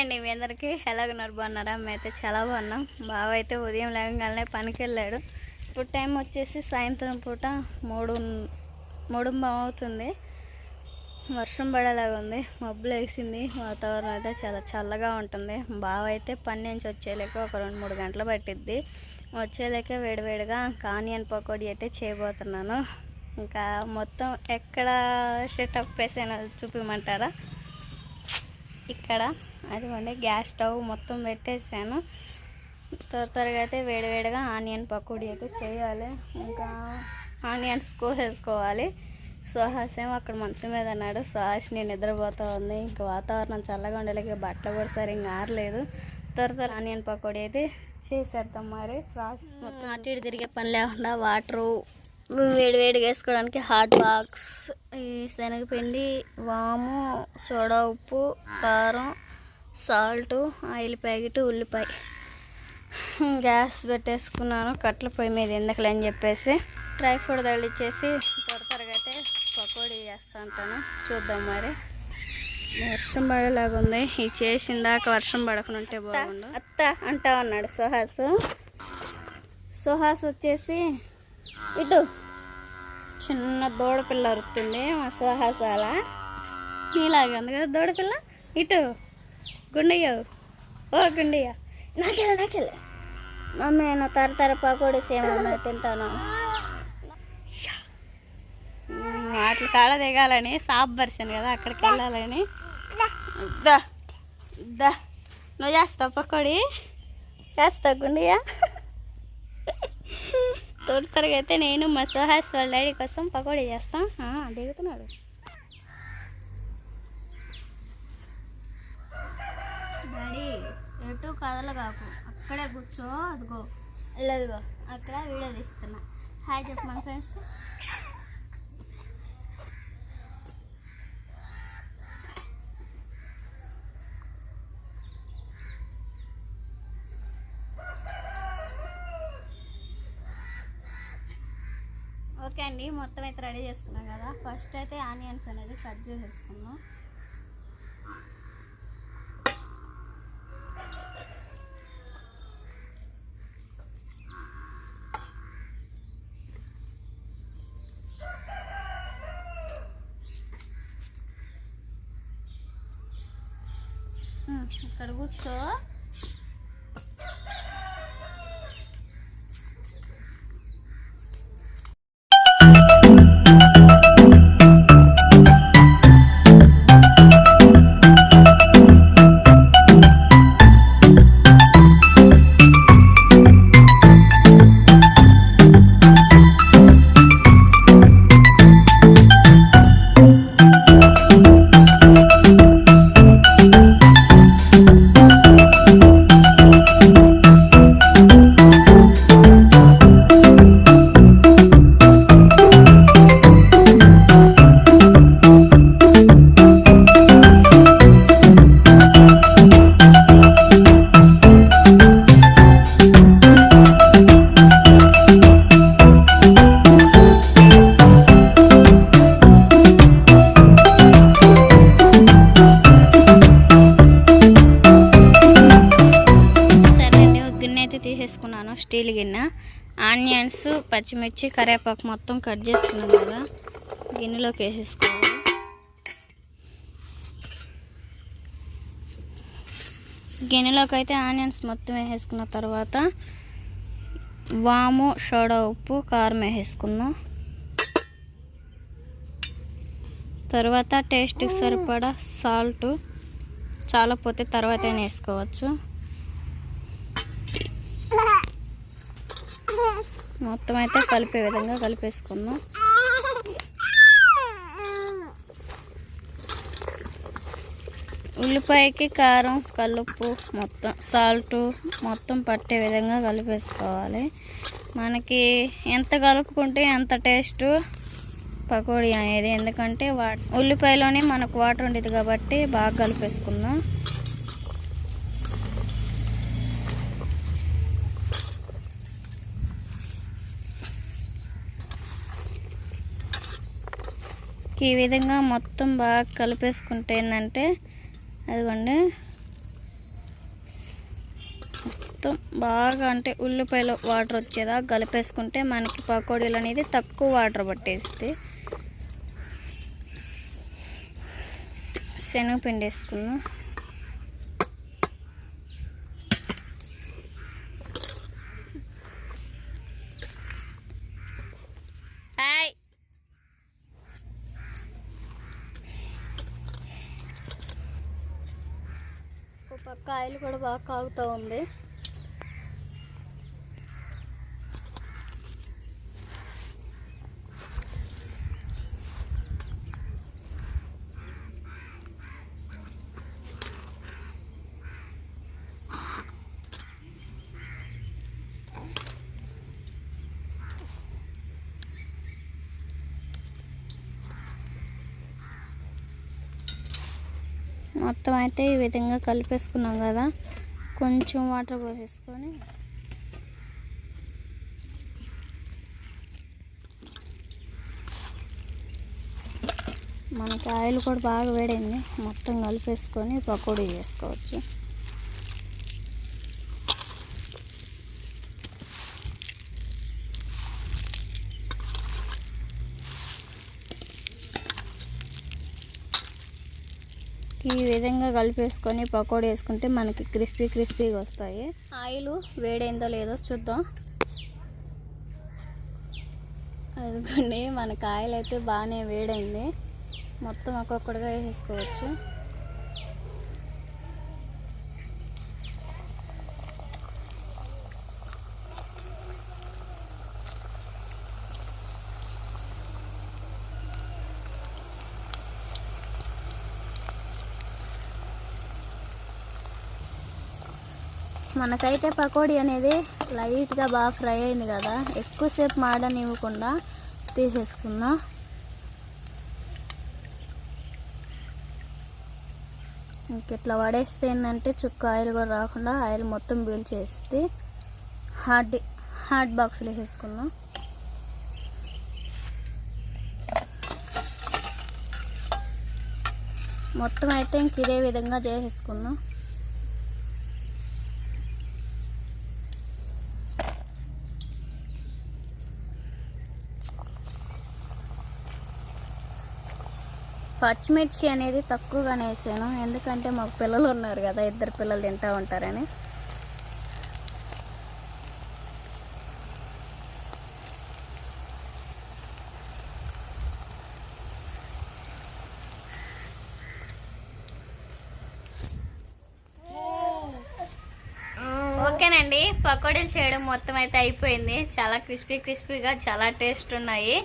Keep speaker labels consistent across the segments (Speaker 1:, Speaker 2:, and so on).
Speaker 1: అండి మీ అందరికీ. ఎలాగున్నారు బాగున్నారా? మేమైతే చాలా బాగున్నాం. బావ అయితే ఉదయం లేవగానే పనికి వెళ్ళాడు ఇప్పుడు టైం వచ్చేసి సాయంత్రం పూట మూడు మూడు అవుతుంది. వర్షం పడేలాగా ఉంది. మబ్బులు వేసింది వాతావరణం అయితే చాలా చల్లగా ఉంటుంది. బావ అయితే పని నుంచి వచ్చేలేక ఒక రెండు మూడు గంటలు పట్టిద్ది. వచ్చేలేక వేడివేడిగా కానియన్ పకోడీ అయితే చేయబోతున్నాను. ఇంకా మొత్తం ఎక్కడ సెటప్ వేసైనా చూపించమంటారా ఇక్కడ. అదిగోండి గ్యాస్ స్టవ్ మొత్తం పెట్టేసాను త్వర త్వరగా అయితే వేడివేడిగా ఆనియన్ పకోడీ అయితే చేయాలి. ఇంకా ఆనియన్స్ కోసేసుకోవాలి. సుహాస్ ఏమో అక్కడ మంచం మీద అన్నాడు. సుహాస్ నేను నిద్రపోతా ఉంది. ఇంకా వాతావరణం చల్లగా ఉండలేక బట్టలు కూడా సరిగ్గా ఆరలేదు. త్వర త్వర ఆనియన్ పకోడీ అయితే చేసేద్దాం మరి. ప్రాసెస్ మొత్తం అటు ఇటు తిరిగే పని లేకుండా వాటరు వేడివేడిగా వేసుకోవడానికి హాట్ బాక్స్ ఈ శనగపిండి వాము సోడా ఉప్పు కారం సాల్ట్ ఆయిల్ ప్యాకెట్ ఉల్లిపాయ. గ్యాస్ పెట్టేసుకున్నాను కట్ల పొయ్యి మీద ఎందుకులే అని చెప్పేసి. డ్రై ఫ్రూట్ తగిలిచ్చేసి త్వర త్వరగా అయితే పకోడీ చేస్తూ ఉంటాను. చూద్దాం మరి. వర్షం పడేలాగా ఉంది. ఈ చేసిందాక వర్షం పడకుండా ఉంటే బాగుండు. అత్త అంటా ఉన్నాడు సుహాస్. సుహాస్ వచ్చేసి ఇటు. చిన్న దూడపిల్ల అరుతుంది మా సుహాస్ అలా నీలాగే ఉంది కదా దూడపిల్ల? ఇటు. గుండయ్య? ఓ గుండయ్య. నాకెళ్ళ నాకెళ్ళ మమ్మీ నేను తరతర పకోడీస్ ఏమన్నా తింటాను. వాటి కాడ దిగాలని సాప్ పరిచాను కదా అక్కడికి వెళ్ళాలని. దా దా. నువ్వు చేస్తావు పకోడీ? చేస్తావు గుండయ్య. తొడుతరగా అయితే నేను మా సుహాస్ వాళ్ళ డాడీ కోసం పకోడీ చేస్తాం. దిగుతున్నాడు. డాడీ ఎటు కదలు కాకు అక్కడే కూర్చో అదిగో. లేదుగో అక్కడ వీడియో తీస్తున్నా. హాయ్ చెప్పు మన ఫ్రెండ్స్. ఓకే అండి మొత్తం అయితే రెడీ చేసుకున్నాం కదా. ఫస్ట్ అయితే ఆనియన్స్ అనేది కట్ చేసేసుకున్నాం. ఇక్కడ కూర్చో ఆనియన్స్ పచ్చిమిర్చి కరివేపాకు మొత్తం కట్ చేసుకున్నాం కదా. గిన్నెలోకి వేసేసుకోవాలి. గిన్నెలోకి అయితే ఆనియన్స్ మొత్తం వేసేసుకున్న తర్వాత వాము సోడా ఉప్పు కారం వేసేసుకుందాం. తర్వాత టేస్ట్కి సరిపడా సాల్ట్ చాలా పోతే తర్వాత వేసుకోవచ్చు. మొత్తం అయితే కలిపే విధంగా కలిపేసుకుందాం. ఉల్లిపాయకి కారం కలుపు మొత్తం సాల్ట్ మొత్తం పట్టే విధంగా కలిపేసుకోవాలి. మనకి ఎంత కలుపుకుంటే అంత టేస్ట్ పకోడీ అనేది. ఎందుకంటే వా ఉల్లిపాయలోనే మనకు వాటర్ ఉండేది కాబట్టి బాగా కలిపేసుకుందాం. ఈ విధంగా మొత్తం బాగా కలిపేసుకుంటే ఏంటంటే అదిగోండి. మొత్తం బాగా అంటే ఉల్లిపాయలు వాటర్ వచ్చేదా కలిపేసుకుంటే మనకి పకోడీలు అనేది తక్కువ వాటర్ పట్టేస్తుంది శనగపిండి వేసుకుందాం ఒక పక్క ఆయిల్ కూడా బాగా కాగుతూ ఉంది. మొత్తం అయితే ఈ విధంగా కలిపేసుకున్నాం కదా. కొంచెం వాటర్ పోసేసుకొని. మనకి ఆయిల్ కూడా బాగా వేడైంది. మొత్తం కలిపేసుకొని పకోడీ చేసుకోవచ్చు. ఈ విధంగా కలిపేసుకొని పకోడీ వేసుకుంటే మనకి క్రిస్పీ క్రిస్పీగా వస్తాయి. ఆయిల్ వేడైందో లేదో చూద్దాం. అదిగోండి మనకి ఆయిల్ అయితే బాగానే వేడైంది. మొత్తం ఒక్కొక్కటిగా వేసేసుకోవచ్చు. మనకైతే పకోడీ అనేది లైట్గా బాగా ఫ్రై అయింది కదా. ఎక్కువసేపు మాడనివ్వకుండా తీసేసుకుందాం? ఇంక ఇట్లా పడేస్తే ఏంటంటే చుక్క ఆయిల్ కూడా రాకుండా ఆయిల్ మొత్తం బీల్ చేస్తే హాట్ హాట్ బాక్స్లో వేసేసుకుందాం. మొత్తం అయితే ఇంక ఇదే విధంగా చేసేసుకుందాం. పచ్చిమిర్చి అనేది తక్కువగానే వేసాను. ఎందుకంటే మాకు పిల్లలు ఉన్నారు కదా ఇద్దరు పిల్లలు తింటూ ఉంటారని. ఓకేనండి పకోడీలు చేయడం మొత్తం అయితే అయిపోయింది. చాలా క్రిస్పీ క్రిస్పీగా చాలా టేస్ట్ ఉన్నాయి.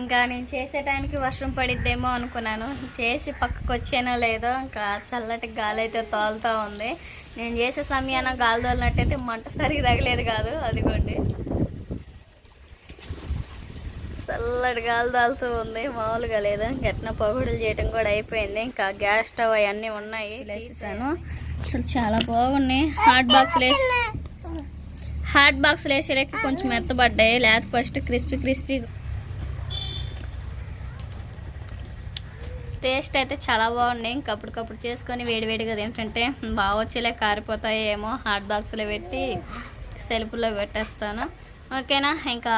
Speaker 1: ఇంకా నేను చేసేటానికి వర్షం పడిద్దేమో అనుకున్నాను. చేసి పక్కకు వచ్చానో లేదో ఇంకా చల్లటి గాలి అయితే తోలుతూ ఉంది. నేను చేసే సమయాన గాలి తోలినట్టయితే మంట సరిగా తగలేదు కాదు అదిగోండి. చల్లటి గాలి తాలుతూ ఉంది మామూలుగా లేదు. గట్టిన పకోడీలు చేయడం కూడా అయిపోయింది. ఇంకా గ్యాస్ స్టవ్ అవన్నీ ఉన్నాయి. వేసేసాను అసలు చాలా బాగున్నాయి. హాట్ బాక్స్ వేసి హాట్ బాక్స్లు వేసేలకి కొంచెం మెత్తబడ్డాయి లేకపోతే ఫస్ట్ క్రిస్పీ క్రిస్పీ టేస్ట్ అయితే చాలా బాగున్నాయి. ఇంకప్పటికప్పుడు చేసుకొని వేడివేడిగా ఏంటంటే బాగా వచ్చేలే కారిపోతాయి ఏమో హాట్ బాక్స్లో పెట్టి సెల్ఫ్లో పెట్టేస్తాను. ఓకేనా? ఇంకా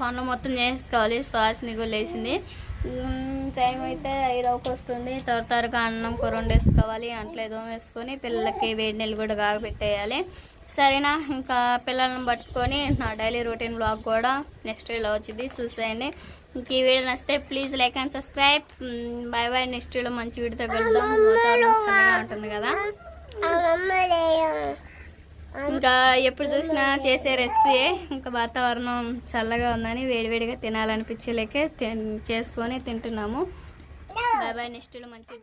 Speaker 1: పనులు మొత్తం చేసుకోవాలి. సువాసన కూడా లేచింది. టైం అయితే ఐదవకి వస్తుంది. త్వర త్వరగా అన్నం కూర వండేసుకోవాలి. ఏదో వేసుకొని పిల్లలకి వేడి నీళ్ళు కూడా కాగబెట్టేయాలి. సరేనా? ఇంకా పిల్లలను పట్టుకొని నా డైలీ రొటీన్ బ్లాగ్ కూడా నెక్స్ట్ వీడియో వచ్చింది. చూసేయండి. ఇంక ఈ వీడియో నచ్చితే please like and subscribe. Bye bye. Next video మంచి వీడియోతో కలుద్దాం. వాతావరణం చల్లగా ఉంటుంది కదా? ఇంకా ఎప్పుడు చూసినా చేసే రెసిపీ ఇంకా వాతావరణం చల్లగా ఉందని వేడివేడిగా తినాలనిపించలేకే చేసుకొని తింటున్నాము. Bye bye. నెక్స్ట్ మంచి